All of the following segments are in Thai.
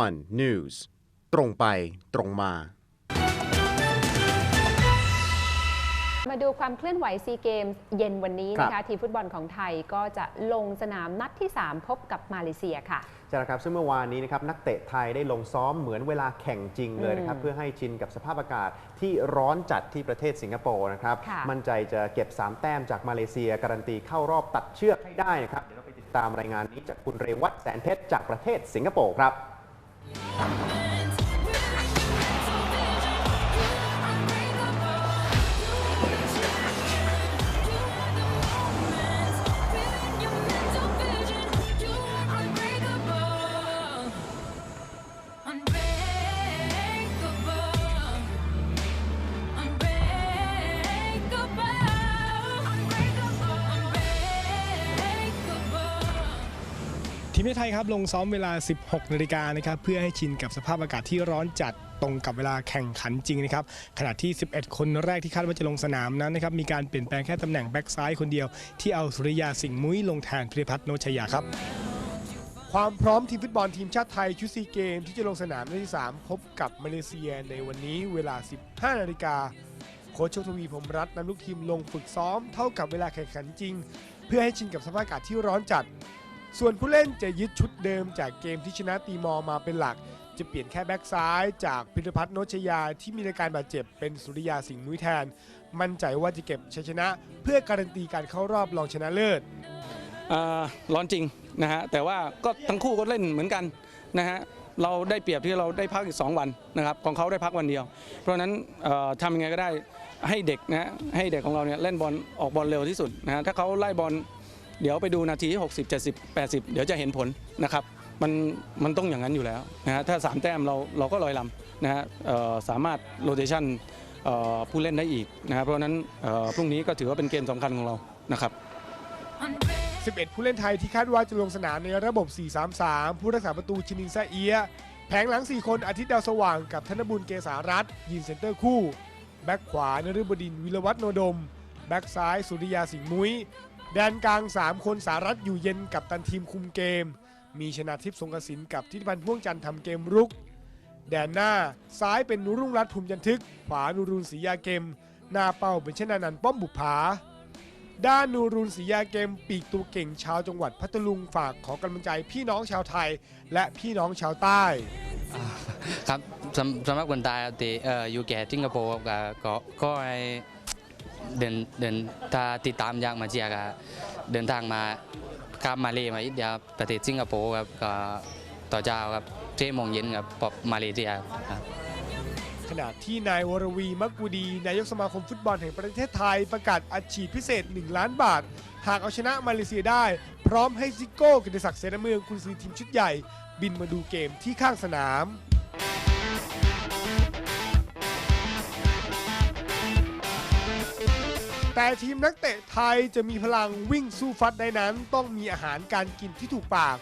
One News ตรงไปตรงมา มาดูความเคลื่อนไหวซีเกมเย็นวันนี้นะครัคะบ ทีมฟุตบอลของไทยก็จะลงสนามนัดที่ 3 พบกับมาเลเซียค่ะ ใช่แล้วครับซึ่งเมื่อวานนี้นะครับนักเตะไทยได้ลงซ้อมเหมือนเวลาแข่งจริงเลยนะครับอืมเพื่อให้ชินกับสภาพอากาศที่ร้อนจัดที่ประเทศสิงคโปร์นะครับ ค่ะ มั่นใจจะเก็บ 3 แต้มจากมาเลเซีย การันตีเข้ารอบตัดเชือกให้ได้นะครับ เดี๋ยวเราไปติดตามรายงานนี้จากคุณเรวัตแสนเพชรจากประเทศสิงคโปร์ครับ ที มชาติไทยครับลงซ้อมเวลา 16 นาฬิกานะครับเพื่อให้ชินกับสภาพอากาศที่ร้อนจัดตรงกับเวลาแข่งขันจริงนะครับขณะที่ 11 คนแรกที่คาดว่าจะลงสนามนั้นนะครับมีการเปลี่ยนแปลงแค่ตำแหน่งแบ็กซ้ายคนเดียว ที่เอาสุริยาสิงห์มุ้ยลงแทนพิรพัฒน์โนชยาครับ ความพร้อมทีมฟุตบอลทีมชาติไทยชุดซีเกมที่จะลงสนามในที่ 3 พบกับมาเลเซียในวันนี้เวลา 15 นาฬิกาโค้ชโชคทวีพรมรัตน์นำลูกทีมลงฝึกซ้อมเท่ากับเวลาแข่งขันจริง เพื่อให้ชินกับสภาพอากาศที่ร้อนจัด ส่วนผู้เล่นจะยึดชุดเดิมจากเกมที่ชนะตีมอมาเป็นหลัก จะเปลี่ยนแค่แบ็กซ้ายจากพิรพัฒน์โนชยาที่มีอาการบาดเจ็บเป็นสุริยาสิงห์มุ้ยแทน มั่นใจว่าจะเก็บชัยชนะ เพื่อการันตีการเข้ารอบรองชนะเลิศร้อนจริงนะฮะแต่ว่าก็ทั้งคู่ก็เล่นเหมือนกันนะฮะเราได้เปรียบที่เราได้พักอีก 2 วันนะครับของเขาได้พักวันเดียว เพราะฉะนั้นทำยังไงก็ได้ให้เด็กนะให้เด็กของเราเนี่ยเล่นบอลออกบอลเร็วที่สุดนะฮะถ้าเขาไล่บอล เดี๋ยวไปดูนาที60 70 80 เดี๋ยวจะเห็นผลนะครับมันมันต้องอย่างนั้นอยู่แล้วนะฮะถ้า 3 แต้มเราเราก็ลอยลำนะฮะสามารถโรเ t ชันผู้เล่นได้อีกนะครับเพราะนั้นพรุ่งนี้ก็ถือว่าเป็นเกมสำคัญของเรานะครับ 11 ผู้เล่นไทยที่คาดว่าจะลงสนามในระบบ 4-3-3 ผู้รักษาประตูชินินซาเอียะแผงหลัง 4 คนอาทิตย์ดาวสว่างกับธนบุญเกษารัตน์ยินเซนเตอร์คู่ แบ็กขวานฤบดินวิรวัฒน์โนดม แบ็กซ้าย สุริยาสิงห์มุ้ย แดนกลาง 3 คนสารัตน์อยู่เย็นกับตันทีมคุมเกม มีชนะทิพย์สงกสินกับทิติพันธ์พ่วงจันทร์ทำเกมรุก แดนหน้าซ้ายเป็นนุรุ่งรัตน์ภูมิจันทึก ขวานูรุนศรียาเกม หน้าเป้าเป็นชนานันป้อมบุภาด้านนูรุนศรียาเกมปีกตัวเก่งชาวจังหวัดพัทลุงฝากขอกำลังใจพี่น้องชาวไทย และพี่น้องชาวใต้ ครับสำสำหรับคนตายครับที่เอ่ออยู่แก่สิงคโปร์ครับก็ก็ก็ให้ เดินเดินถ้าติดตามอยากมาเชียร์ก็เดินทางมาข้ามมาเลมาอีกเดียวครับประเทศสิงคโปร์ครับก็ต่อเจ้าครับเจ๊โมงเย็นครับปอบมาเลเซียครับขณะที่นายวรวีมักกุดี นายกสมาคมฟุตบอลแห่งประเทศไทยประกาศอัดฉีดพิเศษ 1 ล้านบาท หากเอาชนะมาเลเซียได้ พร้อมให้ซิโก้กิติศักดิ์เสนาเมืองคุณซื้อทีมชุดใหญ่ บินมาดูเกมที่ข้างสนาม แต่ทีมนักเตะไทยจะมีพลังวิ่งสู้ฟัดได้นั้นต้องมีอาหารการกินที่ถูกปาก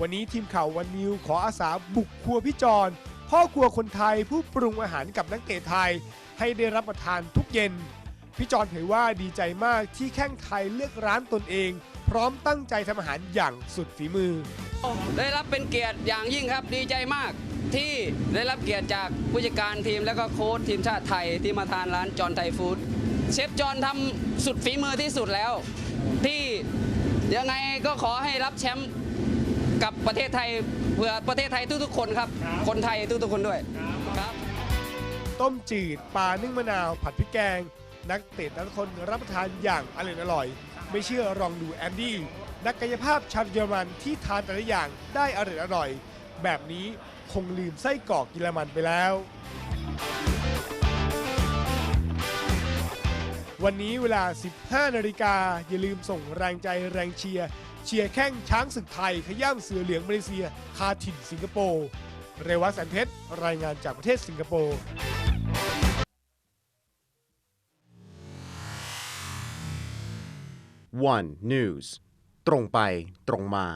วันนี้ทีมข่าววันนิวขออาสาบุกครัวพี่จอนพ่อครัวคนไทยผู้ปรุงอาหารกับนักเตะไทย ให้ได้รับประทานทุกเย็น พี่จอนเผยว่าดีใจมากที่แข้งไทยเลือกร้านตนเอง พร้อมตั้งใจทำอาหารอย่างสุดฝีมือ ได้รับเป็นเกียรติอย่างยิ่งครับดีใจมากที่ได้รับเกียรติจากผู้จัดการทีมและก็โค้ชทีมชาติไทยที่มาทานร้านจอนไทยฟู้ด เชฟจอนทำสุดฝีมือที่สุดแล้ว ที่ยังไงก็ขอให้รับแชมป์กับประเทศไทยเพื่อประเทศไทยทุกๆคนครับ คนไทยทุกๆคนด้วยครับ ต้มจืดปลานึ่งมะนาว ผัดพริกแกง นักเตะแต่ละคนรับประทานอย่างอร่อยอร่อย ไม่เชื่อลองดูแอนดี้นักกายภาพชาวเยอรมันที่ทานแต่ละอย่างได้อร่อยอร่อย แบบนี้คงลืมไส้กรอกกิลมันไปแล้ว วันนี้เวลา 15 นาฬิกา อย่าลืมส่งแรงใจแรงเชียร์เชียร์แข้งช้างศึกไทย ขย้ำเสือเหลืองมาเลเซีย คาถิ่นสิงคโปร์ เรวัตแสนเพชร รายงานจากประเทศสิงคโปร์ One News ตรงไปตรงมา